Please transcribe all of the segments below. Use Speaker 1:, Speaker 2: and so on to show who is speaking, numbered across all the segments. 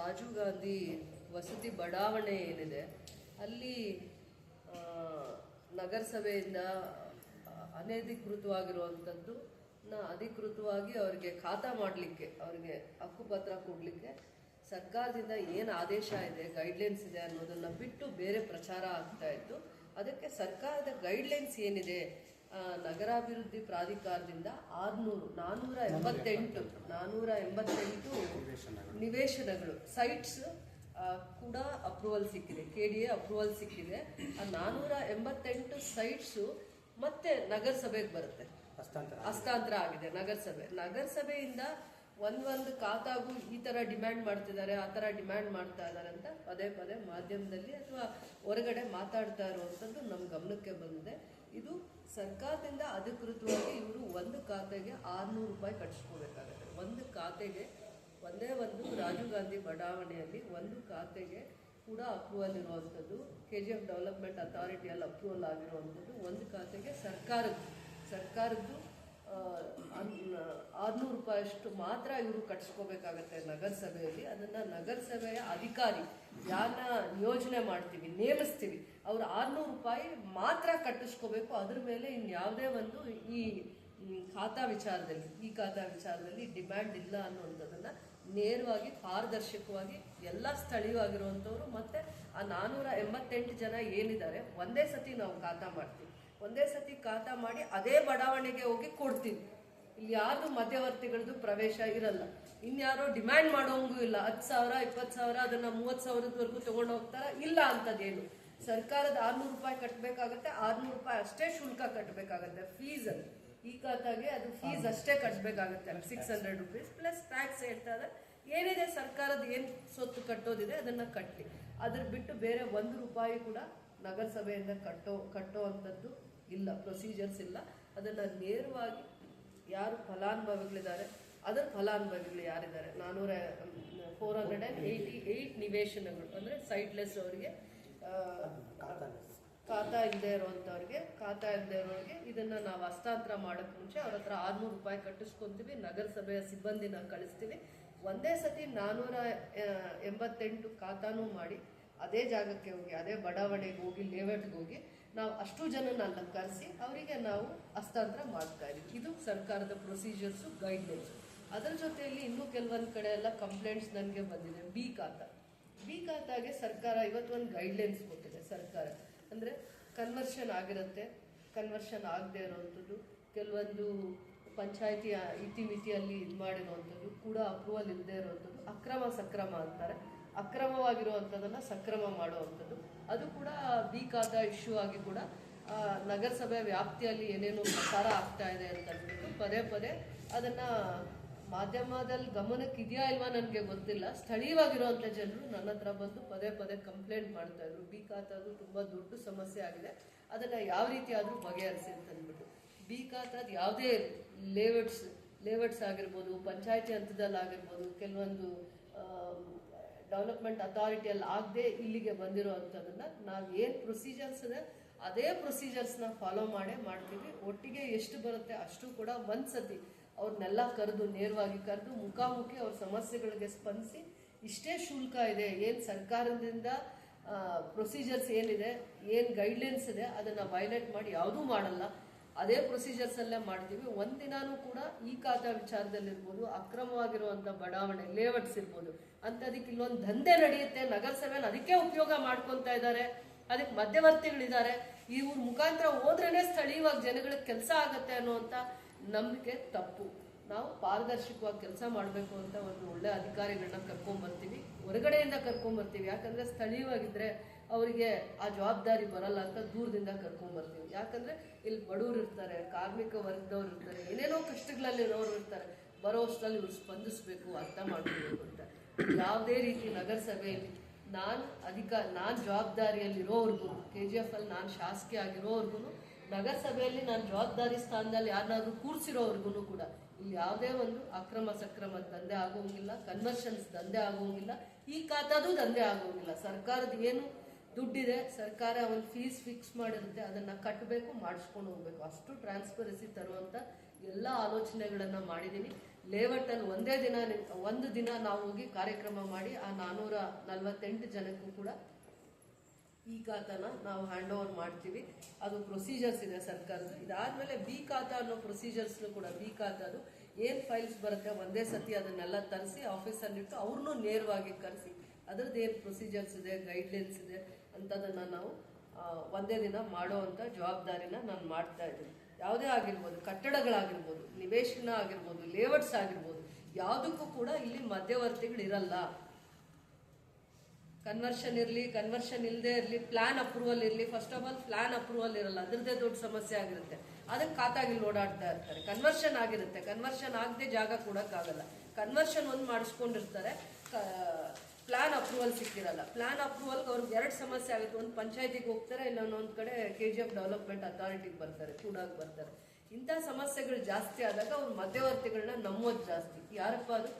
Speaker 1: ರಾಜೀವ್ ಗಾಂಧಿ ವಸತಿ ಬಡಾವಣೆ ಏನಿದೆ, ಅಲ್ಲಿ ನಗರಸಭೆಯಿಂದ ಅನಧಿಕೃತವಾಗಿರುವಂಥದ್ದು ನ ಅಧಿಕೃತವಾಗಿ ಅವರಿಗೆ ಖಾತಾ ಮಾಡಲಿಕ್ಕೆ, ಅವರಿಗೆ ಹಕ್ಕುಪತ್ರ ಕೊಡಲಿಕ್ಕೆ ಸರ್ಕಾರದಿಂದ ಏನು ಆದೇಶ ಇದೆ ಗೈಡ್ಲೈನ್ಸ್ ಇದೆ ಅನ್ನೋದನ್ನು ಬಿಟ್ಟು ಬೇರೆ ಪ್ರಚಾರ ಆಗ್ತಾ ಇತ್ತು. ಅದಕ್ಕೆ ಸರ್ಕಾರದ ಗೈಡ್ಲೈನ್ಸ್ ಏನಿದೆ ನಗರಾಭಿವೃದ್ಧಿ ಪ್ರಾಧಿಕಾರದಿಂದ ಆರುನೂರು ನಾನ್ನೂರ ಎಂಬತ್ತೆಂಟು ನಾನ್ನೂರ ಎಂಬತ್ತೆಂಟು ನಿವೇಶನಗಳು ಸೈಟ್ಸ್ ಕೂಡ ಅಪ್ರೂವಲ್ ಸಿಕ್ಕಿದೆ ಕೆ ಡಿ ಎ ಅಪ್ರೂವಲ್ ಸಿಕ್ಕಿದೆ. ಆ ನಾನ್ನೂರ ಎಂಬತ್ತೆಂಟು ಸೈಟ್ಸು ಮತ್ತೆ ನಗರಸಭೆಗೆ ಬರುತ್ತೆ. ಹಸ್ತಾಂತರ ಆಗಿದೆ. ನಗರಸಭೆ. ನಗರಸಭೆಯಿಂದ ಒಂದೊಂದು ಖಾತಾಗೂ ಈ ಥರ ಡಿಮ್ಯಾಂಡ್ ಮಾಡ್ತಿದ್ದಾರೆ ಆ ಥರ ಡಿಮ್ಯಾಂಡ್ ಮಾಡ್ತಾ ಇದ್ದಾರೆ ಅಂತ ಪದೇ ಪದೇ ಮಾಧ್ಯಮದಲ್ಲಿ ಅಥವಾ ಹೊರಗಡೆ ಮಾತಾಡ್ತಾ ಇರುವಂಥದ್ದು ನಮ್ಮ ಗಮನಕ್ಕೆ ಬಂದಿದೆ. ಇದು ಸರ್ಕಾರದಿಂದ ಅಧಿಕೃತವಾಗಿ ಇವರು ಒಂದು ಖಾತೆಗೆ ಆರ್ನೂರು ರೂಪಾಯಿ ಕಟ್ಸ್ಕೋಬೇಕಾಗತ್ತೆ ಒಂದು ಖಾತೆಗೆ ಒಂದೇ ಒಂದು ರಾಜೀವ್ ಗಾಂಧಿ ಬಡಾವಣೆಯಲ್ಲಿ ಒಂದು ಖಾತೆಗೆ ಕೂಡ ಅಪ್ರೂವಲ್ ಇರುವಂಥದ್ದು ಕೆ ಜಿ ಎಫ್ ಡೆವಲಪ್ಮೆಂಟ್ ಅಥಾರಿಟಿಯಲ್ಲಿ ಅಪ್ರೂವಲ್ ಆಗಿರುವಂಥದ್ದು ಒಂದು ಖಾತೆಗೆ ಸರ್ಕಾರದ್ದು. ಸರ್ಕಾರದ್ದು ಆರುನೂರು ರೂಪಾಯಿಯಷ್ಟು ಮಾತ್ರ ಇವರು ಕಟ್ಸ್ಕೋಬೇಕಾಗತ್ತೆ ನಗರಸಭೆಯಲ್ಲಿ. ಅದನ್ನ ನಗರಸಭೆಯ ಅಧಿಕಾರಿ ಯಾರನ್ನ ನಿಯೋಜನೆ ಮಾಡ್ತೀವಿ, ನೇಮಿಸ್ತೀವಿ, ಅವ್ರು ಆರುನೂರು ರೂಪಾಯಿ ಮಾತ್ರ ಕಟ್ಟಿಸ್ಕೋಬೇಕು. ಅದ್ರ ಮೇಲೆ ಇನ್ಯಾವುದೇ ಒಂದು ಈ ಖಾತಾ ವಿಚಾರದಲ್ಲಿ, ಈ ಖಾತಾ ವಿಚಾರದಲ್ಲಿ ಡಿಮ್ಯಾಂಡ್ ಇಲ್ಲ ಅನ್ನುವಂಥದ್ದನ್ನ ನೇರವಾಗಿ ಪಾರದರ್ಶಕವಾಗಿ ಎಲ್ಲ ಸ್ಥಳೀಯವಾಗಿರುವಂಥವ್ರು ಮತ್ತೆ ಆ ನಾನ್ನೂರ ಎಂಬತ್ತೆಂಟು ಜನ ಏನಿದ್ದಾರೆ, ಒಂದೇ ಸತಿ ನಾವು ಖಾತಾ ಮಾಡ್ತೀವಿ. ಒಂದೇ ಸತಿ ಖಾತಾ ಮಾಡಿ ಅದೇ ಬಡಾವಣೆಗೆ ಹೋಗಿ ಕೊಡ್ತೀವಿ ಇಲ್ಲಿ ಯಾರು ಮಧ್ಯವರ್ತಿಗಳದ್ದು ಪ್ರವೇಶ ಇರಲ್ಲ. ಇನ್ಯಾರೋ ಡಿಮ್ಯಾಂಡ್ ಮಾಡೋಂಗೂ ಇಲ್ಲ. ಹತ್ತು ಸಾವಿರ ಇಪ್ಪತ್ತು ಸಾವಿರ ಅದನ್ನ ಮೂವತ್ತು ಸಾವಿರದವರೆಗೂ ತಗೊಂಡು ಹೋಗ್ತಾರ? ಇಲ್ಲ ಅಂತದೇನು. ಸರ್ಕಾರದ ಆರ್ನೂರು ರೂಪಾಯಿ ಕಟ್ಟಬೇಕಾಗತ್ತೆ ಆರ್ನೂರು ರೂಪಾಯಿ ಅಷ್ಟೇ ಶುಲ್ಕ ಕಟ್ಟಬೇಕಾಗತ್ತೆ ಫೀಸ್ ಅಲ್ಲಿ. ಈ ಖಾತಾಗೆ ಅದು ಫೀಸ್ ಅಷ್ಟೇ ಕಟ್ಟಬೇಕಾಗತ್ತೆ six hundred rupees plus tax ಹೇಳ್ತಾ ಏನಿದೆ ಸರ್ಕಾರದ ಏನು ಸೊತ್ತು ಕಟ್ಟೋದಿದೆ ಅದನ್ನು ಕಟ್ಟಿ ಅದ್ರ ಬಿಟ್ಟು ಬೇರೆ ಒಂದು ರೂಪಾಯಿ ಕೂಡ ನಗರಸಭೆಯಿಂದ ಕಟ್ಟೋ ಕಟ್ಟೋ ಅಂಥದ್ದು ಇಲ್ಲ ಪ್ರೊಸೀಜರ್ಸ್ ಇಲ್ಲ. ಅದನ್ನು ನೇರವಾಗಿ ಯಾರು ಫಲಾನುಭವಿಗಳಿದ್ದಾರೆ ಅದರ ಫಲಾನುಭವಿಗಳು ಯಾರಿದ್ದಾರೆ? ನಾನ್ನೂರ four hundred and eighty eight ನಿವೇಶನಗಳು ಅಂದರೆ ಸೈಟ್ಲೆಸ್ ಅವರಿಗೆ ಖಾತಾ ಇಲ್ಲದೆ ಇರುವಂಥವ್ರಿಗೆ ಖಾತಾ ಇಲ್ಲದೆ ಇರೋರಿಗೆ ಇದನ್ನು ನಾವು ಹಸ್ತಾಂತರ ಮಾಡೋಕ್ಕೆ ಮುಂಚೆ ಅವ್ರ ಹತ್ರ ಆರ್ನೂರು ರೂಪಾಯಿ ಕಟ್ಟಿಸ್ಕೊತೀವಿ ನಗರಸಭೆಯ ಸಿಬ್ಬಂದಿನ ಕಳಿಸ್ತೀವಿ. ಒಂದೇ ಸತಿ ನಾನ್ನೂರ ಎಂಬತ್ತೆಂಟು ಖಾತಾನೂ ಮಾಡಿ ಅದೇ ಜಾಗಕ್ಕೆ ಹೋಗಿ ಅದೇ ಬಡಾವಣೆಗೆ ಹೋಗಿ ಲೇಔಟ್ಗೆ ಹೋಗಿ ನಾವು ಅಷ್ಟು ಜನನ ಅಲ್ಲ ಕರೆಸಿ ಅವರಿಗೆ ನಾವು ಹಸ್ತಾಂತರ ಮಾಡ್ತಾ ಇದ್ದೀವಿ. ಇದು ಸರ್ಕಾರದ ಪ್ರೊಸೀಜರ್ಸು ಗೈಡ್ಲೈನ್ಸ್ ಅದರ ಜೊತೆಯಲ್ಲಿ ಇನ್ನೂ ಕೆಲವೊಂದು ಕಡೆ ಎಲ್ಲ ಕಂಪ್ಲೇಂಟ್ಸ್ ನನಗೆ ಬಂದಿದೆ. ಬಿ ಖಾತಾ ಬಿ ಖಾತಾಗೆ ಸರ್ಕಾರ ಇವತ್ತೊಂದು ಗೈಡ್ಲೈನ್ಸ್ ಕೊಟ್ಟಿದೆ ಸರ್ಕಾರ. ಅಂದರೆ ಕನ್ವರ್ಷನ್ ಆಗಿರುತ್ತೆ. ಕನ್ವರ್ಷನ್ ಆಗದೆ ಇರೋವಂಥದ್ದು ಕೆಲವೊಂದು ಪಂಚಾಯತಿ ಇತಿಮಿತಿಯಲ್ಲಿ ಇದು ಮಾಡಿರುವಂಥದ್ದು ಕೂಡ ಅಪ್ರೂವಲ್ ಇಲ್ಲದೆ ಇರುವಂಥದ್ದು ಅಕ್ರಮ ಸಕ್ರಮ ಅಂತಾರೆ. ಅಕ್ರಮವಾಗಿರುವಂಥದ್ದನ್ನು ಸಕ್ರಮ ಮಾಡುವಂಥದ್ದು. ಅದು ಕೂಡ ಬಿ ಆದ ಇಶ್ಯೂ ಆಗಿ ಕೂಡ ನಗರಸಭೆ ವ್ಯಾಪ್ತಿಯಲ್ಲಿ ಏನೇನು ಪ್ರಸಾರ ಆಗ್ತಾ ಇದೆ ಅಂತ ಅಂದ್ಬಿಟ್ಟು ಪದೇ ಪದೇ ಅದನ್ನು ಮಾಧ್ಯಮದಲ್ಲಿ ಗಮನಕ್ಕೆ ಇದೆಯಾ ಇಲ್ವಾ ನನಗೆ ಗೊತ್ತಿಲ್ಲ. ಸ್ಥಳೀಯವಾಗಿರುವಂಥ ಜನರು ನನ್ನ ಹತ್ರ ಬಂದು ಪದೇ ಪದೇ ಕಂಪ್ಲೇಂಟ್ ಮಾಡ್ತಾ ಇದ್ರು. ಬಿ ಖಾತಾದು ತುಂಬ ದೊಡ್ಡ ಸಮಸ್ಯೆ ಆಗಿದೆ. ಅದನ್ನು ಯಾವ ರೀತಿ ಆದರೂ ಬಗೆಹರಿಸಿ ಅಂತ ಅಂದ್ಬಿಟ್ಟು. ಬಿ ಖಾತಾದ ಯಾವುದೇ ಲೇಔಟ್ಸ್ ಲೇಔಟ್ಸ್ ಆಗಿರ್ಬೋದು, ಪಂಚಾಯತಿ ಹಂತದಲ್ಲಿ ಆಗಿರ್ಬೋದು ಕೆಲವೊಂದು ಡೆವಲಪ್ಮೆಂಟ್ ಅಥಾರಿಟಿಯಲ್ಲಿ ಆಗದೆ ಇಲ್ಲಿಗೆ ಬಂದಿರುವಂಥದ್ದನ್ನ ನಾವು ಏನು ಪ್ರೊಸೀಜರ್ಸ್ ಇದೆ, ಅದೇ ಪ್ರೊಸೀಜರ್ಸ್ನ ಫಾಲೋ ಮಾಡೇ ಮಾಡ್ತೀವಿ. ಒಟ್ಟಿಗೆ ಎಷ್ಟು ಬರುತ್ತೆ ಅಷ್ಟು ಕೂಡ ಒಂದ್ಸತಿ ಅವ್ರನ್ನೆಲ್ಲ ಕರೆದು, ನೇರವಾಗಿ ಕರೆದು, ಮುಖಾಮುಖಿ ಅವ್ರ ಸಮಸ್ಯೆಗಳಿಗೆ ಸ್ಪಂದಿಸಿ ಇಷ್ಟೇ ಶುಲ್ಕ ಇದೆ, ಏನು ಸರ್ಕಾರದಿಂದ ಪ್ರೊಸೀಜರ್ಸ್ ಏನಿದೆ, ಏನು ಗೈಡ್ಲೈನ್ಸ್ ಇದೆ, ಅದನ್ನು ವೈಲೇಟ್ ಮಾಡಿ ಯಾವುದೂ ಮಾಡಲ್ಲ. ಅದೇ ಪ್ರೊಸೀಜರ್ಸ್ ಅಲ್ಲೇ ಮಾಡ್ತೀವಿ. ಒಂದಿನಾನೂ ಕೂಡ ಈ ಖಾತಾ ವಿಚಾರದಲ್ಲಿರ್ಬೋದು ಅಕ್ರಮವಾಗಿರುವಂಥ ಬಡಾವಣೆ ಲೇಔಟ್ಸ್ ಇರ್ಬೋದು ಅಂಥದಕ್ಕೆ ಇಲ್ಲೊಂದು ದಂಧೆ ನಡೆಯುತ್ತೆ. ನಗರಸಭೆನ ಅದಕ್ಕೆ ಉಪಯೋಗ ಮಾಡ್ಕೊತಾ ಇದ್ದಾರೆ. ಅದಕ್ಕೆ ಮಧ್ಯವರ್ತಿಗಳಿದ್ದಾರೆ. ಇವ್ರ ಮುಖಾಂತರ ಹೋದ್ರೇನೆ ಸ್ಥಳೀಯವಾಗಿ ಜನಗಳಿಗೆ ಕೆಲಸ ಆಗತ್ತೆ ಅನ್ನುವಂಥ ನಂಬಿಕೆ ತಪ್ಪು. ನಾವು ಪಾರದರ್ಶಕವಾಗಿ ಕೆಲಸ ಮಾಡಬೇಕು ಅಂತ ಒಂದು ಒಳ್ಳೆ ಅಧಿಕಾರಿಗಳನ್ನ ಕರ್ಕೊಂಬರ್ತೀವಿ. ಹೊರಗಡೆಯಿಂದ ಕರ್ಕೊಂಬರ್ತೀವಿ. ಯಾಕಂದ್ರೆ ಸ್ಥಳೀಯವಾಗಿದ್ರೆ ಅವರಿಗೆ ಆ ಜವಾಬ್ದಾರಿ ಬರಲ್ಲ ಅಂತ ದೂರದಿಂದ ಕರ್ಕೊಂಬರ್ತೀವಿ ಯಾಕಂದ್ರೆ ಇಲ್ಲಿ ಬಡವರು ಇರ್ತಾರೆ, ಕಾರ್ಮಿಕ ವರ್ಗದವ್ರು ಇರ್ತಾರೆ, ಏನೇನೋ ಕಷ್ಟಗಳಲ್ಲಿರೋರು ಇರ್ತಾರೆ. ಬರೋ ಅಷ್ಟರಲ್ಲಿ ಇವ್ರು ಸ್ಪಂದಿಸ್ಬೇಕು, ಅರ್ಥ ಮಾಡ್ಕೋಬೇಕು ಅಂತ. ಯಾವುದೇ ರೀತಿ ನಗರಸಭೆಯಲ್ಲಿ ನಾನು ಅಧಿಕ, ನಾನು ಜವಾಬ್ದಾರಿಯಲ್ಲಿರೋವರೆಗೂ ಕೆ ಜಿ ಎಫ್ ಅಲ್ಲಿ ನಾನು ಶಾಸಕಿ ಆಗಿರೋವರೆಗೂ ನಗರಸಭೆಯಲ್ಲಿ ನಾನು ಜವಾಬ್ದಾರಿ ಸ್ಥಾನದಲ್ಲಿ ಯಾರನ್ನಾದ್ರೂ ಕೂರಿಸಿರೋವರೆಗೂ ಕೂಡ ಇಲ್ಲಿ ಯಾವುದೇ ಒಂದು ಅಕ್ರಮ ಸಕ್ರಮ ದಂಧೆ ಆಗೋಂಗಿಲ್ಲ ಕನ್ವರ್ಷನ್ಸ್ ದಂಧೆ ಆಗೋಂಗಿಲ್ಲ, ಈ ಖಾತಾದು ದಂಧೆ ಆಗೋಂಗಿಲ್ಲ. ಸರ್ಕಾರದ ಏನು ದುಡ್ಡಿದೆ, ಸರ್ಕಾರ ಒಂದು ಫೀಸ್ ಫಿಕ್ಸ್ ಮಾಡಿರುತ್ತೆ, ಅದನ್ನ ಕಟ್ಟಬೇಕು ಮಾಡಿಸ್ಕೊಂಡು ಹೋಗ್ಬೇಕು. ಅಷ್ಟು ಟ್ರಾನ್ಸ್ಪರೆನ್ಸಿ ತರುವಂತ ಎಲ್ಲ ಆಲೋಚನೆಗಳನ್ನು ಮಾಡಿದ್ದೀನಿ ಲೇಔಟಲ್ಲಿ ಒಂದೇ ದಿನ ಒಂದು ದಿನ ನಾವು ಹೋಗಿ ಕಾರ್ಯಕ್ರಮ ಮಾಡಿ, ಆ ನಾನೂರ ನಲವತ್ತೆಂಟು ಜನಕ್ಕೂ ಕೂಡ ಈ ಖಾತಾನ ನಾವು ಹ್ಯಾಂಡ್ ಓವರ್ ಮಾಡ್ತೀವಿ. ಅದು ಪ್ರೊಸೀಜರ್ಸ್ ಇದೆ ಸರ್ಕಾರದ. ಇದಾದ್ಮೇಲೆ ಬಿ ಖಾತಾ ಅನ್ನೋ ಪ್ರೊಸೀಜರ್ಸ್ನು ಕೂಡ ಬಿ ಖಾತಾದು ಏನು ಫೈಲ್ಸ್ ಬರುತ್ತೆ, ಒಂದೇ ಸತಿ ಅದನ್ನೆಲ್ಲ ತರಿಸಿ ಆಫೀಸಲ್ಲಿಟ್ಟು ಅವ್ರನ್ನೂ ನೇರವಾಗಿ ಕರೆಸಿ. ಅದ್ರದ್ದು ಏನು ಪ್ರೊಸೀಜರ್ಸ್ ಇದೆ ಗೈಡ್ಲೈನ್ಸ್ ಇದೆ ಅಂಥದ್ದನ್ನು ನಾವು ಒಂದೇ ದಿನ ಮಾಡುವಂಥ ಜವಾಬ್ದಾರಿನ ನಾನು ಮಾಡ್ತಾ ಇದ್ದೀನಿ. ಯಾವುದೇ ಆಗಿರ್ಬೋದು, ಕಟ್ಟಡಗಳಾಗಿರ್ಬೋದು, ನಿವೇಶನ ಆಗಿರ್ಬೋದು ಲೇಔಟ್ಸ್ ಆಗಿರ್ಬೋದು, ಯಾವುದಕ್ಕೂ ಕೂಡ ಇಲ್ಲಿ ಮಧ್ಯವರ್ತಿಗಳಿರಲ್ಲ ಕನ್ವರ್ಷನ್ ಇರಲಿ ಕನ್ವರ್ಷನ್ ಇಲ್ಲದೆ ಇರಲಿ ಪ್ಲಾನ್ ಅಪ್ರೂವಲ್ ಇರಲಿ first of all plan approval ಇರಲ್ಲ. ಅದರದ್ದೇ ದೊಡ್ಡ ಸಮಸ್ಯೆ ಆಗಿರುತ್ತೆ. ಅದಕ್ಕೆ ಖಾತಾಗಿಲ್ಲಿ ಓಡಾಡ್ತಾ ಇರ್ತಾರೆ. ಕನ್ವರ್ಷನ್ ಆಗಿರುತ್ತೆ. ಕನ್ವರ್ಷನ್ ಆಗದೆ ಜಾಗ ಕೊಡೋಕ್ಕಾಗಲ್ಲ. ಕನ್ವರ್ಷನ್ ಒಂದು ಮಾಡಿಸ್ಕೊಂಡಿರ್ತಾರೆ. ಪ್ಲಾನ್ ಅಪ್ರೂವಲ್ ಸಿಕ್ಕಿರಲ್ಲ. ಪ್ಲಾನ್ ಅಪ್ರೂವಲ್ಗೆ ಅವ್ರಿಗೆ ಎರಡು ಸಮಸ್ಯೆ ಆಗುತ್ತೆ. ಒಂದು ಪಂಚಾಯತಿಗೆ ಹೋಗ್ತಾರೆ ಇಲ್ಲ ಒಂದೊಂದು ಕಡೆ ಕೆ ಜಿ ಎಫ್ ಡೆವಲಪ್ಮೆಂಟ್ ಅಥಾರಿಟಿಗೆ ಬರ್ತಾರೆ, ಕೂಡಾಗಿ ಬರ್ತಾರೆ. ಇಂಥ ಸಮಸ್ಯೆಗಳು ಜಾಸ್ತಿ ಆದಾಗ ಅವ್ರು ಮಧ್ಯವರ್ತಿಗಳನ್ನ ನಂಬೋದು ಜಾಸ್ತಿ. ಯಾರಪ್ಪ ಅದು?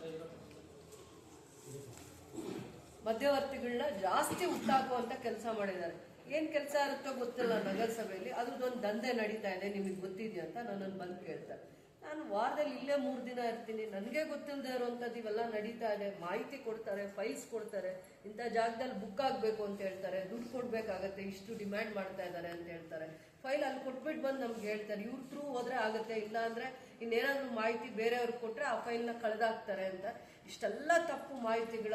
Speaker 1: ಮಧ್ಯವರ್ತಿಗಳನ್ನ ಜಾಸ್ತಿ ಹುಟ್ಟಾಕುವಂಥ ಕೆಲಸ ಮಾಡಿದ್ದಾರೆ. ಏನ್ ಕೆಲಸ ಇರುತ್ತೋ ಗೊತ್ತಿಲ್ಲ ನಗರಸಭೆಯಲ್ಲಿ. ಅದ್ರದ್ದೊಂದು ದಂಧೆ ನಡೀತಾ ಇದೆ. ನಿಮಗೆ ಗೊತ್ತಿದೆಯಾ ಅಂತ ನನ್ನನ್ನು ಬಂದು ಕೇಳ್ತಾರೆ ನಾನು ವಾರದಲ್ಲಿ ಇಲ್ಲೇ ಮೂರು ದಿನ ಇರ್ತೀನಿ. ನನಗೆ ಗೊತ್ತಿಲ್ಲದೆ ಇರುವಂಥದ್ದು ಇವೆಲ್ಲ ನಡೀತಾ ಇದೆ. ಮಾಹಿತಿ ಕೊಡ್ತಾರೆ ಫೈಲ್ಸ್ ಕೊಡ್ತಾರೆ. ಇಂಥ ಜಾಗದಲ್ಲಿ ಬುಕ್ ಆಗಬೇಕು ಅಂತ ಹೇಳ್ತಾರೆ. ದುಡ್ಡು ಕೊಡಬೇಕಾಗತ್ತೆ. ಇಷ್ಟು ಡಿಮ್ಯಾಂಡ್ ಮಾಡ್ತಾ ಇದ್ದಾರೆ ಅಂತ ಹೇಳ್ತಾರೆ. ಫೈಲ್ ಅಲ್ಲಿ ಕೊಟ್ಬಿಟ್ಟು ಬಂದು ನಮ್ಗೆ ಹೇಳ್ತಾರೆ. ಇವ್ರ ಥ್ರೂ ಹೋದರೆ ಆಗುತ್ತೆ. ಇಲ್ಲ ಅಂದರೆ ಇನ್ನೇನಾದರೂ ಮಾಹಿತಿ ಬೇರೆಯವ್ರಿಗೆ ಕೊಟ್ಟರೆ ಆ ಫೈಲ್ನ ಕಳೆದಾಕ್ತಾರೆ ಅಂತ. ಇಷ್ಟೆಲ್ಲ ತಪ್ಪು ಮಾಹಿತಿಗಳ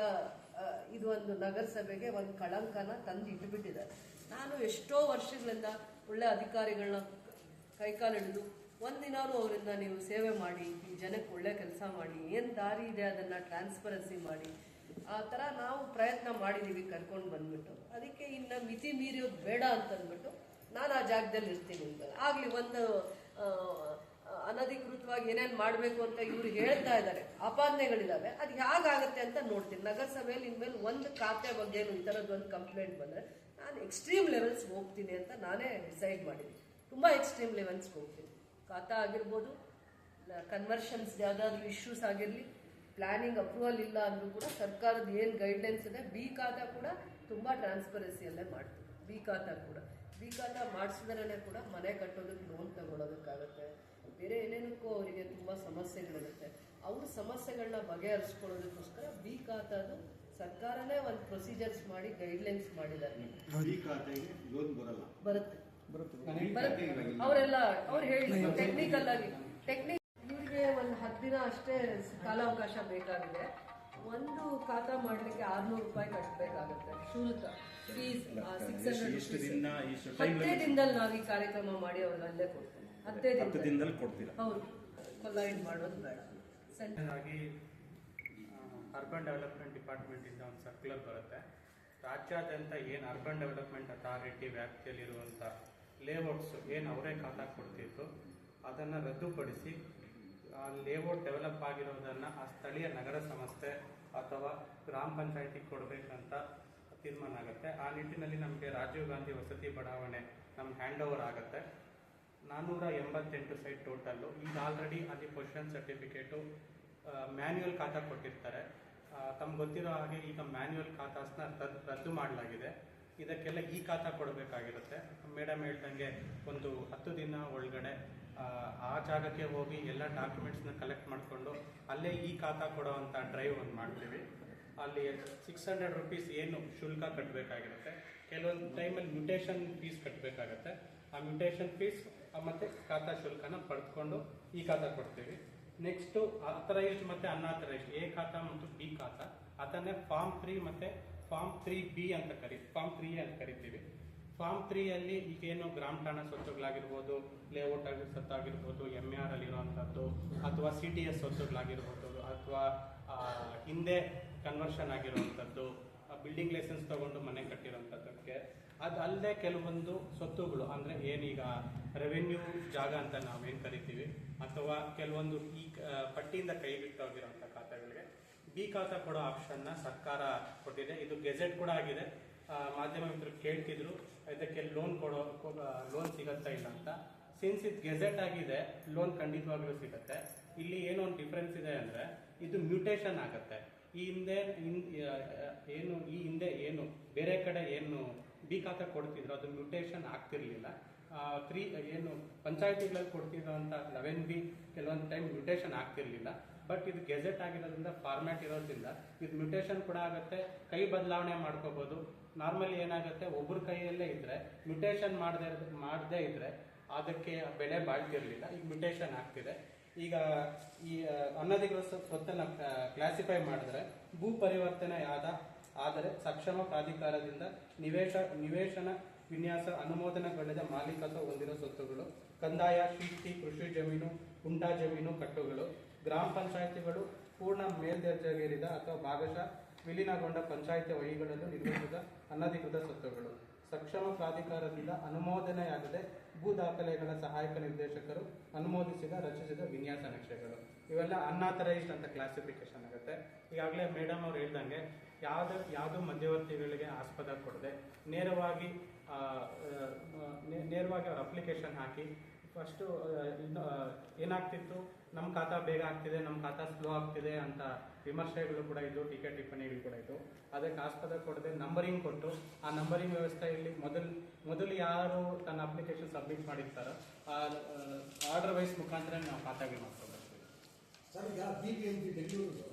Speaker 1: ಇದು ಒಂದು ನಗರಸಭೆಗೆ ಒಂದು ಕಳಂಕನ ತಂದು ಇಟ್ಬಿಟ್ಟಿದ್ದಾರೆ. ನಾನು ಎಷ್ಟೋ ವರ್ಷಗಳಿಂದ ಒಳ್ಳೆ ಅಧಿಕಾರಿಗಳನ್ನ ಕೈಕಾಲು ಒಂದಿನಾರು ಅವರಿಂದ ನೀವು ಸೇವೆ ಮಾಡಿ, ಈ ಜನಕ್ಕೆ ಒಳ್ಳೆ ಕೆಲಸ ಮಾಡಿ, ಏನು ದಾರಿ ಇದೆ ಅದನ್ನು ಟ್ರಾನ್ಸ್ಪರೆನ್ಸಿ ಮಾಡಿ, ಆ ಥರ ನಾವು ಪ್ರಯತ್ನ ಮಾಡಿದ್ದೀವಿ ಕರ್ಕೊಂಡು ಬಂದ್ಬಿಟ್ಟು. ಅದಕ್ಕೆ ಇನ್ನು ಮಿತಿ ಮೀರಿಯೋದು ಬೇಡ ಅಂತಂದ್ಬಿಟ್ಟು ನಾನು ಆ ಜಾಗದಲ್ಲಿ ಇರ್ತೀನಿ ಆಗಲಿ ಒಂದು ಅನಧಿಕೃತವಾಗಿ ಏನೇನು ಮಾಡಬೇಕು ಅಂತ ಇವರು ಹೇಳ್ತಾ ಇದ್ದಾರೆ. ಅಪಾದನೆಗಳಿದ್ದಾವೆ ಅದು ಹೇಗಾಗುತ್ತೆ ಅಂತ ನೋಡ್ತೀನಿ. ನಗರಸಭೆಯಲ್ಲಿ ಇನ್ಮೇಲೆ ಒಂದು ಖಾತೆ ಬಗ್ಗೆ ಈ ಥರದ್ದು ಒಂದು ಕಂಪ್ಲೇಂಟ್ ಬಂದರೆ ನಾನು ಎಕ್ಸ್ಟ್ರೀಮ್ ಲೆವೆಲ್ಸ್ಗೆ ಹೋಗ್ತೀನಿ ಅಂತ ನಾನೇ ಡಿಸೈಡ್ ಮಾಡಿದ್ದೀನಿ. ತುಂಬ ಎಕ್ಸ್ಟ್ರೀಮ್ ಲೆವೆಲ್ಸ್ಗೆ ಹೋಗ್ತೀನಿ. ಖಾತಾ ಆಗಿರ್ಬೋದು ಕನ್ವರ್ಷನ್ಸ್ ಯಾವುದಾದ್ರೂ ಇಶ್ಯೂಸ್ ಆಗಿರಲಿ ಪ್ಲಾನಿಂಗ್ ಅಪ್ರೂವಲ್ ಇಲ್ಲ ಅಂದರೂ ಕೂಡ ಸರ್ಕಾರದ ಏನು ಗೈಡ್ಲೈನ್ಸ್ ಇದೆ ಬಿ ಖಾತಾ ಕೂಡ ತುಂಬ ಟ್ರಾನ್ಸ್ಪರೆನ್ಸಿಯಲ್ಲೇ ಮಾಡ್ತೀವಿ. ಬಿ ಖಾತಾ ಕೂಡ. ಬಿ ಖಾತಾ ಮಾಡಿಸಿದ್ರೇ ಕೂಡ ಮನೆ ಕಟ್ಟೋದಕ್ಕೆ ಲೋನ್ ತಗೊಳ್ಳೋದಕ್ಕಾಗುತ್ತೆ ಬೇರೆ ಏನೇನಕ್ಕೂ ಅವರಿಗೆ ತುಂಬ ಸಮಸ್ಯೆಗಳಿರುತ್ತೆ. ಅವ್ರ ಸಮಸ್ಯೆಗಳನ್ನ ಬಗೆಹರಿಸ್ಕೊಳ್ಳೋದಕ್ಕೋಸ್ಕರ ಬಿ ಖಾತಾದು ಸರ್ಕಾರನೇ ಒಂದು ಪ್ರೊಸೀಜರ್ಸ್ ಮಾಡಿ ಗೈಡ್ಲೈನ್ಸ್ ಮಾಡಿದ್ದಾರೆ. ಬರುತ್ತೆ. ಅವರೆಲ್ಲ ಅವ್ರು ಹೇಳಿದ್ರು ಟೆಕ್ನಿಕಲ್ ಆಗಿ. ಟೆಕ್ನಿಕ್ ಇವರಿಗೆ ಒಂದು ಹತ್ತು ದಿನ ಅಷ್ಟೇ ಕಾಲಾವಕಾಶ ಬೇಕಾಗಿದೆ. ಒಂದು ಖಾತಾ ಮಾಡಲಿಕ್ಕೆ ಆರ್ನೂರು ರೂಪಾಯಿ ಕಟ್ಟಬೇಕಾಗುತ್ತೆ ಶುಲ್ಕ. ಫೀಸ್ ಸಿಕ್ಸ್ ಹಂಡ್ರೆಡ್ ಹತ್ತೇ ದಿನದಲ್ಲಿ ನಾವು ಈ ಕಾರ್ಯಕ್ರಮ ಮಾಡಿ ಅವ್ರನ್ನ ಅಲ್ಲೇ ಕೊಡ್ತೀವಿ. ಹತ್ತೇ ದಿನದಲ್ಲಿ.
Speaker 2: ಕೊಡ್ತೀರಾ?
Speaker 1: ಹೌದು. ಕೊಲ್ಲೈಡ್ ಮಾಡೋದು ಬೇಡ.
Speaker 3: ಅರ್ಬನ್ ಡೆವಲಪ್ಮೆಂಟ್ ಡಿಪಾರ್ಟ್ಮೆಂಟಿಂದ ಒಂದು ಸರ್ಕ್ಯುಲರ್ ಬರುತ್ತೆ. ರಾಜ್ಯಾದ್ಯಂತ ಏನು ಅರ್ಬನ್ ಡೆವಲಪ್ಮೆಂಟ್ ಅಥಾರಿಟಿ ವ್ಯಾಪ್ತಿಯಲ್ಲಿರುವಂಥ ಲೇಔಟ್ಸ್ ಏನು ಅವರೇ ಖಾತಾ ಕೊಡ್ತಿತ್ತು ಅದನ್ನು ರದ್ದುಪಡಿಸಿ, ಆ ಲೇಔಟ್ ಡೆವಲಪ್ ಆಗಿರೋದನ್ನು ಆ ಸ್ಥಳೀಯ ನಗರ ಸಂಸ್ಥೆ ಅಥವಾ ಗ್ರಾಮ ಪಂಚಾಯತಿಗೆ ಕೊಡಬೇಕಂತ ತೀರ್ಮಾನ ಆಗುತ್ತೆ. ಆ ನಿಟ್ಟಿನಲ್ಲಿ ನಮಗೆ ರಾಜೀವ್ ಗಾಂಧಿ ವಸತಿ ಬಡಾವಣೆ ನಮ್ಮ ಹ್ಯಾಂಡ್ ಓವರ್ ಆಗುತ್ತೆ. ನಾನ್ನೂರ ಎಂಬತ್ತೆಂಟು ಸೈಟ್ ಟೋಟಲ್ಲು ಈಗ ಆಲ್ರೆಡಿ ಅಲ್ಲಿ ಪೊಸಿಷನ್ ಸರ್ಟಿಫಿಕೇಟು ಮ್ಯಾನ್ಯುವಲ್ ಖಾತಾ ಕೊಟ್ಟಿರ್ತಾರೆ. ತಮ್ಗೆ ಗೊತ್ತಿರೋ ಹಾಗೆ ಈಗ ಮ್ಯಾನ್ಯುವಲ್ ಖಾತಾಸ್ನ ರದ್, ರದ್ದು ಮಾಡಲಾಗಿದೆ. ಇದಕ್ಕೆಲ್ಲ ಈ ಖಾತಾ ಕೊಡಬೇಕಾಗಿರುತ್ತೆ. ಮೇಡಮ್ ಹೇಳ್ದಂಗೆ ಒಂದು ಹತ್ತು ದಿನ ಒಳಗಡೆ ಆ, ಜಾಗಕ್ಕೆ ಹೋಗಿ ಎಲ್ಲ ಡಾಕ್ಯುಮೆಂಟ್ಸ್ನ ಕಲೆಕ್ಟ್ ಮಾಡಿಕೊಂಡು ಅಲ್ಲೇ ಈ ಖಾತಾ ಕೊಡೋವಂಥ ಡ್ರೈವ್ ಒಂದು ಮಾಡ್ತೀವಿ. ಅಲ್ಲಿ ಸಿಕ್ಸ್ ಹಂಡ್ರೆಡ್ ರುಪೀಸ್ ಏನು ಶುಲ್ಕ ಕಟ್ಟಬೇಕಾಗಿರುತ್ತೆ ಕೆಲವೊಂದು ಟೈಮಲ್ಲಿ ಮ್ಯೂಟೇಷನ್ ಫೀಸ್ ಕಟ್ಟಬೇಕಾಗತ್ತೆ ಆ ಮ್ಯೂಟೇಷನ್ ಫೀಸ್ ಮತ್ತು ಖಾತಾ ಶುಲ್ಕನ ಪಡೆದುಕೊಂಡು ಈ ಖಾತಾ ಕೊಡ್ತೀವಿ. ನೆಕ್ಸ್ಟು ಅಥರೈಸ್ಡ್ ಮತ್ತು ಅನ್ಆಥರೈಸ್ಡ್ ಎ ಖಾತಾ ಮತ್ತು ಬಿ ಖಾತಾ. ಅದನ್ನೇ ಫಾರ್ಮ್ ತ್ರೀ ಮತ್ತು ಫಾರ್ಮ್ ತ್ರೀ ಬಿ ಅಂತ ಕರಿ ಫಾರ್ಮ್ ತ್ರೀ ಅಂತ ಕರಿತೀವಿ. ಫಾರ್ಮ್ ತ್ರೀಯಲ್ಲಿ ಈಗೇನು ಗ್ರಾಮ ಠಾಣಾ ಸ್ವತ್ತುಗಳಾಗಿರ್ಬೋದು ಲೇಔಟ್ ಆಗಿ ಸ್ವತ್ತಾಗಿರ್ಬೋದು ಎಂ ಎ ಆರ್ ಅಲ್ಲಿ ಇರುವಂಥದ್ದು ಅಥವಾ ಸಿ ಟಿ ಎಸ್ ಸ್ವತ್ತುಗಳಾಗಿರ್ಬೋದು, ಅಥವಾ ಹಿಂದೆ ಕನ್ವರ್ಷನ್ ಆಗಿರುವಂಥದ್ದು ಬಿಲ್ಡಿಂಗ್ ಲೈಸೆನ್ಸ್ ತಗೊಂಡು ಮನೆ ಕಟ್ಟಿರೋಂಥದ್ದಕ್ಕೆ ಅದು ಅಲ್ಲದೆ ಕೆಲವೊಂದು ಸ್ವತ್ತುಗಳು, ಅಂದರೆ ಏನೀಗ ರೆವೆನ್ಯೂ ಜಾಗ ಅಂತ ನಾವೇನು ಕರಿತೀವಿ, ಅಥವಾ ಕೆಲವೊಂದು ಈ ಪಟ್ಟಿಯಿಂದ ಕೈಬಿಟ್ಟೋಗಿರೋಂಥ ಖಾತೆಗಳಿಗೆ ಬಿ ಖಾತಾ ಕೊಡೋ ಆಪ್ಷನ್ನ ಸರ್ಕಾರ ಕೊಟ್ಟಿದೆ. ಇದು ಗೆಜೆಟ್ ಕೂಡ ಆಗಿದೆ. ಮಾಧ್ಯಮ ಮಿತ್ರರು ಕೇಳ್ತಿದ್ರು, ಇದಕ್ಕೆ ಲೋನ್ ಕೊಡೋ ಲೋನ್ ಸಿಗತ್ತಾ ಇಲ್ಲ ಅಂತ. ಸಿನ್ಸ್ ಇದು ಗೆಜೆಟ್ ಆಗಿದೆ ಲೋನ್ ಖಂಡಿತವಾಗ್ಲೂ ಸಿಗತ್ತೆ. ಇಲ್ಲಿ ಏನೋ ಒಂದು ಡಿಫ್ರೆನ್ಸ್ ಇದೆ ಅಂದರೆ, ಇದು ಮ್ಯೂಟೇಷನ್ ಆಗುತ್ತೆ. ಈ ಹಿಂದೆ ಏನು, ಈ ಹಿಂದೆ ಏನು, ಬೇರೆ ಕಡೆ ಏನು ಬಿ ಖಾತೆ ಕೊಡ್ತಿದ್ರು, ಅದು ಮ್ಯೂಟೇಷನ್ ಆಗ್ತಿರ್ಲಿಲ್ಲ. ತ್ರೀ ಏನು, ಪಂಚಾಯತಿಗಳಲ್ಲಿ ಅಂತ ಲೆವೆನ್ ಬಿ, ಕೆಲವೊಂದು ಟೈಮ್ ಮ್ಯೂಟೇಷನ್ ಆಗ್ತಿರ್ಲಿಲ್ಲ. ಬಟ್ ಇದು ಗೆಜೆಟ್ ಆಗಿರೋದ್ರಿಂದ ಫಾರ್ಮ್ಯಾಟ್ ಇರೋದ್ರಿಂದ ಇದು ಮ್ಯೂಟೇಷನ್ ಕೂಡ ಆಗುತ್ತೆ. ಕೈ ಬದಲಾವಣೆ ಮಾಡ್ಕೋಬಹುದು ನಾರ್ಮಲಿ ಏನಾಗುತ್ತೆ ಒಬ್ಬರ ಕೈಯಲ್ಲೇ ಇದ್ರೆ ಮ್ಯೂಟೇಷನ್ ಮಾಡದೆ ಮಾಡದೇ ಇದ್ರೆ ಅದಕ್ಕೆ ಬೆಲೆ ಬಾಳ್ತಿರ್ಲಿಲ್ಲ. ಈಗ ಮ್ಯೂಟೇಷನ್ ಆಗ್ತಿದೆ. ಈಗ ಈ ಅನಧಿಕೃತ ಸ್ವ- ಸ್ವತ್ತನ್ನ ಕ್ಲಾಸಿಫೈ ಮಾಡಿದ್ರೆ ಭೂ ಪರಿವರ್ತನೆ ಆದ, ಆದರೆ ಸಕ್ಷಮ ಪ್ರಾಧಿಕಾರದಿಂದ ನಿವೇಶ, ನಿವೇಶನ ವಿನ್ಯಾಸ ಅನುಮೋದನೆಗೊಳ್ಳದ ಮಾಲೀಕತ್ವ ಹೊಂದಿರುವ ಸ್ವತ್ತುಗಳು, ಕಂದಾಯ ಶೀಟಿ ಕೃಷಿ ಜಮೀನು, ಹುಂಡಾ ಜಮೀನು, ಕಟ್ಟುಗಳು ಗ್ರಾಮ ಪಂಚಾಯಿತಿಗಳು ಪೂರ್ಣ ಮೇಲ್ದರ್ಜೆಗೇರಿದ ಅಥವಾ ಭಾಗಶಃ ವಿಲೀನಗೊಂಡ ಪಂಚಾಯಿತಿ ವಹಿಗಳನ್ನು ನಿರ್ವಹಿಸಿದ ಅನಧಿಕೃತ ಸ್ವತ್ತುಗಳು ಸಕ್ಷಮ ಪ್ರಾಧಿಕಾರದಿಂದ ಅನುಮೋದನೆಯಾಗದೆ ಭೂ ದಾಖಲೆಗಳ ಸಹಾಯಕ ನಿರ್ದೇಶಕರು ಅನುಮೋದಿಸಿದ, ರಚಿಸಿದ ವಿನ್ಯಾಸ ನಕ್ಷೆಗಳು. ಇವೆಲ್ಲ ಅನ್ನಾಥರೈಸ್ಡ್ ಅಂತ ಕ್ಲಾಸಿಫಿಕೇಶನ್ ಆಗುತ್ತೆ. ಈಗಾಗಲೇ ಮೇಡಮ್ ಅವ್ರು ಹೇಳ್ದಂಗೆ ಯಾವ್ದ ಯಾವುದೋ ಮಧ್ಯವರ್ತಿಗಳಿಗೆ ಆಸ್ಪದ ಕೊಡದೆ, ನೇರವಾಗಿ ನೇರವಾಗಿ ಅವ್ರ ಅಪ್ಲಿಕೇಶನ್ ಹಾಕಿ ಫಸ್ಟು ಏನಾಗ್ತಿತ್ತು? ನಮ್ಮ ಖಾತಾ ಬೇಗ ಆಗ್ತಿದೆ ನಮ್ಮ ಖಾತಾ ಸ್ಲೋ ಆಗ್ತಿದೆ ಅಂತ ವಿಮರ್ಶೆಗಳು ಕೂಡ ಇದ್ದು ಟೀಕೆ ಟಿಪ್ಪಣಿಗಳು ಕೂಡ ಇದ್ದು ಅದಕ್ಕೆ ಆಸ್ಪದ ಕೊಡದೆ ನಂಬರಿಂಗ್ ಕೊಟ್ಟು, ಆ ನಂಬರಿಂಗ್ ವ್ಯವಸ್ಥೆಯಲ್ಲಿ ಮೊದಲು ಮೊದಲು ಯಾರು ತನ್ನ ಅಪ್ಲಿಕೇಶನ್ ಸಬ್ಮಿಟ್ ಮಾಡಿರ್ತಾರೋ, ಆ ಆರ್ಡರ್ ವೈಸ್ ಮುಖಾಂತರ ನಾವು ಖಾತಾಗೆ ಮಾಡ್ಕೊಬರ್ತೀವಿ.
Speaker 2: ಸರ್, ಈಗ ಬಿ ಬಿ ಬೆಂಗಳೂರು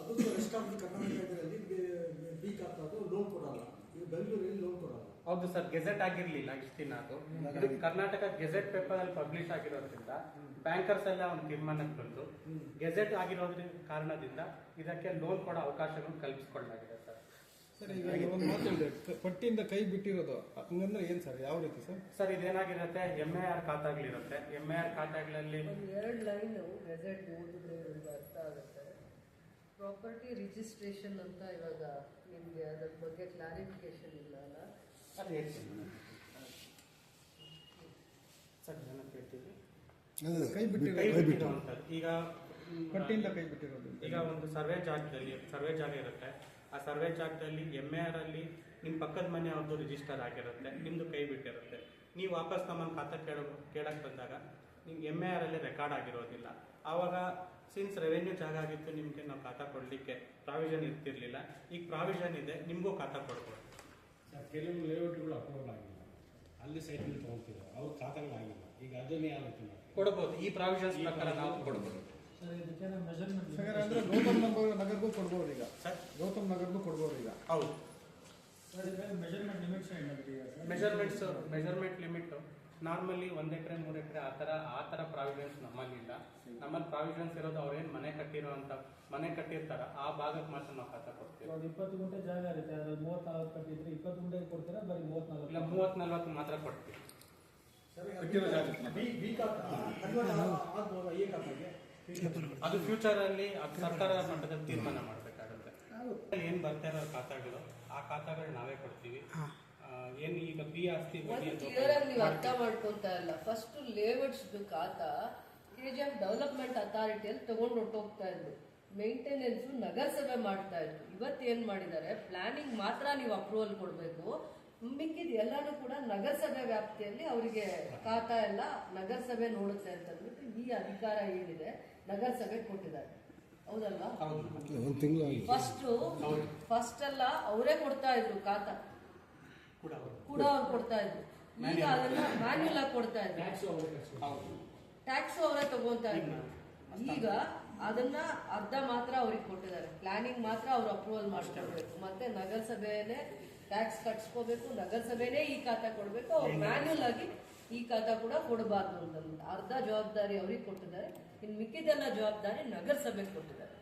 Speaker 2: ಅದು ರೆಸ್ಟ್ ಆಫ್ ದಿ ಕರ್ನಾಟಕ ಇದರಲ್ಲಿ ಬಿ ಅದು ಲೋನ್ ಕೊಡಲ್ಲ. ಈ ಬೆಂಗಳೂರಲ್ಲಿ ಲೋನ್ ಕೊಡಲ್ಲ.
Speaker 3: ಹೌದು ಸರ್ ಗೆಜೆಟ್ ಆಗಿರ್ಲಿಲ್ಲ ಇಷ್ಟು ದಿನ ಅದು. ಇದು ಕರ್ನಾಟಕ ಗೆಜೆಟ್ ಪೇಪರ್ ಅಲ್ಲಿ ಪಬ್ಲಿಷ್ ಆಗಿರೋದ್ರಿಂದ ಬ್ಯಾಂಕರ್ಸ್ ಎಲ್ಲ ಒಂದು ತೀರ್ಮಾನಕ್ಕೆ ಬಂದು ಗೆಜೆಟ್ ಆಗಿರೋದ್ರ ಕಾರಣದಿಂದ ಇದಕ್ಕೆ ಲೋನ್ ಕೊಡೋ ಅವಕಾಶಗಳು ಕಲ್ಪಿಸಿಕೊಳ್ಳಲಾಗಿದೆ ಸರ್.
Speaker 4: ಸರ್ ಈಗ ಒಂದು ಪಟ್ಟಿಯಿಂದ ಕೈ ಬಿಟ್ಟಿರೋದು ಹಂಗಂದ್ರೆ ಏನು ಸರ್ ಯಾವ ರೀತಿ ಸರ್?
Speaker 3: ಸರ್ ಇದೇನಾಗಿರುತ್ತೆ ಎಂ ಎ ಆರ್ ಖಾತಾಗಳಿರುತ್ತೆ ಎಂ ಎ ಆರ್ ಖಾತಾಗಳಲ್ಲಿ
Speaker 1: ಒಂದು ಎರಡು ಲೈನ್ ಗೆಜೆಟ್ ಓದಿದ್ರೆ ಅರ್ಥ ಆಗುತ್ತೆ. ಪ್ರಾಪರ್ಟಿ ರಿಜಿಸ್ಟ್ರೇಷನ್ ಅಂತ ಇವಾಗ ನಿಮಗೆ ಅದ್ರ ಬಗ್ಗೆ ಕ್ಲಾರಿಫಿಕೇಶನ್ ಇಲ್ಲ ಅಲ್ಲ?
Speaker 3: ಅದು ಹೇಳ್ತೀನಿ ಸರ್ ಜನ
Speaker 4: ಕೈ
Speaker 3: ಕೈ ಬಿಟ್ಟಿರುವಂಥದ್ದು. ಈಗ
Speaker 4: ಕಟ್ಟಿಂದ ಕೈ ಬಿಟ್ಟಿರೋದು.
Speaker 3: ಈಗ ಒಂದು ಸರ್ವೆ ಜಾಗದಲ್ಲಿ ಸರ್ವೆ ಜಾಗ ಇರುತ್ತೆ. ಆ ಸರ್ವೆ ಜಾಗದಲ್ಲಿ ಎಂ ಎ ಆರ್ ಅಲ್ಲಿ ನಿಮ್ಮ ಪಕ್ಕದ ಮನೆ ಅವ್ರದ್ದು ರಿಜಿಸ್ಟರ್ ಆಗಿರುತ್ತೆ. ನಿಮ್ದು ಕೈ ಬಿಟ್ಟಿರುತ್ತೆ. ನೀವು ವಾಪಸ್ ನಮ್ಮನ್ನು ಖಾತೆ ಕೇಳೋ ಕೇಳಕ್ಕೆ ಬಂದಾಗ ನಿಮ್ಗೆ ಎಂ ಎ ಆರ್ ಅಲ್ಲಿ ರೆಕಾರ್ಡ್ ಆಗಿರೋದಿಲ್ಲ. ಆವಾಗ ಸಿನ್ಸ್ ರೆವೆನ್ಯೂ ಜಾಗ ಆಗಿತ್ತು ನಿಮಗೆ ನಾವು ಖಾತಾ ಕೊಡ್ಲಿಕ್ಕೆ ಪ್ರಾವಿಷನ್ ಇರ್ತಿರ್ಲಿಲ್ಲ. ಈಗ ಪ್ರಾವಿಷನ್ ಇದೆ ನಿಮಗೂ ಖಾತಾ ಕೊಡ್ಬೋದು.
Speaker 5: ಕೆಲವು ಲೇಔಟ್ಗಳು ಅಪ್ರೂವಲ್ ಆಗಿಲ್ಲ. ಅಲ್ಲಿ ಸೈಟ್ಗಳು ತಗೊಳ್ತಿದ್ದಾರೆ. ಅವ್ರ ಖಾತೆಗಳಾಗಿಲ್ಲ ಈಗ ಅದನ್ನೇ ಯಾವ ರೀತಿ ಮಾಡ್ತೀವಿ
Speaker 3: ಕೊಡ್ಬೋದು. ಈ ಪ್ರಾವಿಷನ್ಸ್ ಪ್ರಕಾರ ನಾವು ಕೊಡಬಹುದು
Speaker 4: ಸರ್ ಅಂದ್ರೆ ಗೌತಮ್ ನಗರ ನಗರ್ಗೂ ಕೊಡ್ಬೋದು ಈಗ.
Speaker 3: ಸರ್.
Speaker 4: ಗೌತಮ್ ನಗರ್ಗೂ ಕೊಡ್ಬೋದು ಈಗ.
Speaker 3: ಹೌದು. ಮೆಜರ್ಮೆಂಟ್ಸ್ ಮೆಜರ್ಮೆಂಟ್ ಲಿಮಿಟ್ ನಾರ್ಮಲಿ ಒಂದ್ ಎಕರೆ ಮೂರು ಎಕರೆ ಆ ಥರ ಆ ಥರ ಪ್ರಾವಿಷನ್ಸ್ ನಮ್ಮಲ್ಲಿ ಇಲ್ಲ ನಮ್ಮಲ್ಲಿ ಪ್ರಾವಿಡೆನ್ಸ್ ಇರೋದು ಅವ್ರೇನು ಮನೆ ಕಟ್ಟಿರೋ ಅಂತ ಮನೆ ಕಟ್ಟಿರ್ತಾರ ಆ ಭಾಗಕ್ಕೆ ಮಾತ್ರ ನಾವು ಖಾತಾ ಕೊಡ್ತೀವಿ.
Speaker 6: ಒಂದು ಇಪ್ಪತ್ತು ಗುಂಟೆ ಜಾಗ ಇರುತ್ತೆ ಅದ್ರಲ್ಲಿ ಮೂವತ್ನಾಲ್ಕು ಕಟ್ಟಿದ್ರೆ ಇಪ್ಪತ್ತು ಗುಂಟೆ ಕೊಡ್ತೀರಾ ಬರೀ ಮೂವತ್ನಾಲ್ಕು?
Speaker 3: ಇಲ್ಲ ಮೂವತ್ ನಲ್ವತ್ತು ಮಾತ್ರ ಕೊಡ್ತೀವಿ. ಅದು ಫ್ಯೂಚರ್ ಅಲ್ಲಿ ಅದು ಸರ್ಕಾರ ಮಟ್ಟದಲ್ಲಿ ತೀರ್ಮಾನ ಮಾಡಬೇಕಾಗುತ್ತೆ. ಏನ್ ಬರ್ತಾ ಇರೋ ಖಾತಾಗಳು ಆ ಖಾತಾಗಳು ನಾವೇ ಕೊಡ್ತೀವಿ. ಏನ್ ಈಗ ಬಿ ಆಸ್ತಿ ಬಡ್ಡಿ
Speaker 1: ಒಂದು
Speaker 3: ಅಂತ
Speaker 1: ಕ್ಲಿಯರ್ ಆಗಿ ನೀವು ಅರ್ಥ ಮಾಡ್ಕೊಂತ ಇಲ್ಲ. First layouts khata K G F development ಅಥಾರಿಟಿಯಲ್ಲಿ ತಗೊಂಡು ಹೊಟ್ಟೋಗ್ತಾ ಇದ್ರು. ಮೇಂಟೆನೆನ್ಸ್ ನಗರಸಭೆ ಮಾಡ್ತಾ ಇದ್ರು. ಇವತ್ತು ಏನ್ ಮಾಡಿದ್ದಾರೆ ಪ್ಲಾನಿಂಗ್ ಮಾತ್ರ ನೀವು ಅಪ್ರೂವಲ್ ಕೊಡಬೇಕು. ಮಿಕ್ಕಿದ ಎಲ್ಲಾನು ಕೂಡ ನಗರಸಭೆ ವ್ಯಾಪ್ತಿಯಲ್ಲಿ ಅವರಿಗೆ ಖಾತಾ ಎಲ್ಲ ನಗರಸಭೆ ನೋಡುತ್ತೆ ಅಂತ ಅಂದ್ಬಿಟ್ಟು ಈ ಅಧಿಕಾರ ಏನಿದೆ ನಗರಸಭೆ ಕೊಟ್ಟಿದ್ದಾರೆ. ಹೌದಲ್ವಾ?
Speaker 3: ಹೌದು.
Speaker 1: ಫಸ್ಟ್ ಫಸ್ಟ್ ಅಲ್ಲ ಅವರೇ ಕೊಡ್ತಾ ಇದ್ರು ಖಾತಾ
Speaker 3: ಕೂಡ
Speaker 1: ಕೂಡ ಅವ್ರು ಕೊಡ್ತಾ ಇದ್ರು. ಈಗ ಅದನ್ನ ಮ್ಯಾನ್ಯಲ್ ಆಗಿ ಕೊಡ್ತಾ ಇದ್ರು. ಟ್ಯಾಕ್ಸ್ ಅವರೇ ತಗೋತಾ ಇದ್ರು. ಈಗ ಅದನ್ನ ಅರ್ಧ ಮಾತ್ರ ಅವ್ರಿಗೆ ಕೊಟ್ಟಿದ್ದಾರೆ. ಪ್ಲಾನಿಂಗ್ ಮಾತ್ರ ಅವ್ರು ಅಪ್ರೂವಲ್ ಮಾಡ್ಕೊಳ್ಬೇಕು ಮತ್ತೆ ನಗರಸಭೆನೇ ಟ್ಯಾಕ್ಸ್ ಕಟ್ಸ್ಕೋಬೇಕು. ನಗರಸಭೆನೇ ಈ ಖಾತಾ ಕೊಡ್ಬೇಕು. ಅವ್ರು ಮ್ಯಾನ್ಯಲ್ ಆಗಿ ಈ ಖಾತಾ ಕೂಡ ಕೊಡಬಾರ್ದು ಅಂತ ಅರ್ಧ ಜವಾಬ್ದಾರಿ ಅವ್ರಿಗೆ ಕೊಟ್ಟಿದ್ದಾರೆ. ಇನ್ನು ಮಿಕ್ಕಿದೆಲ್ಲ ಜವಾಬ್ದಾರಿ ನಗರಸಭೆಗೆ ಕೊಟ್ಟಿದ್ದಾರೆ.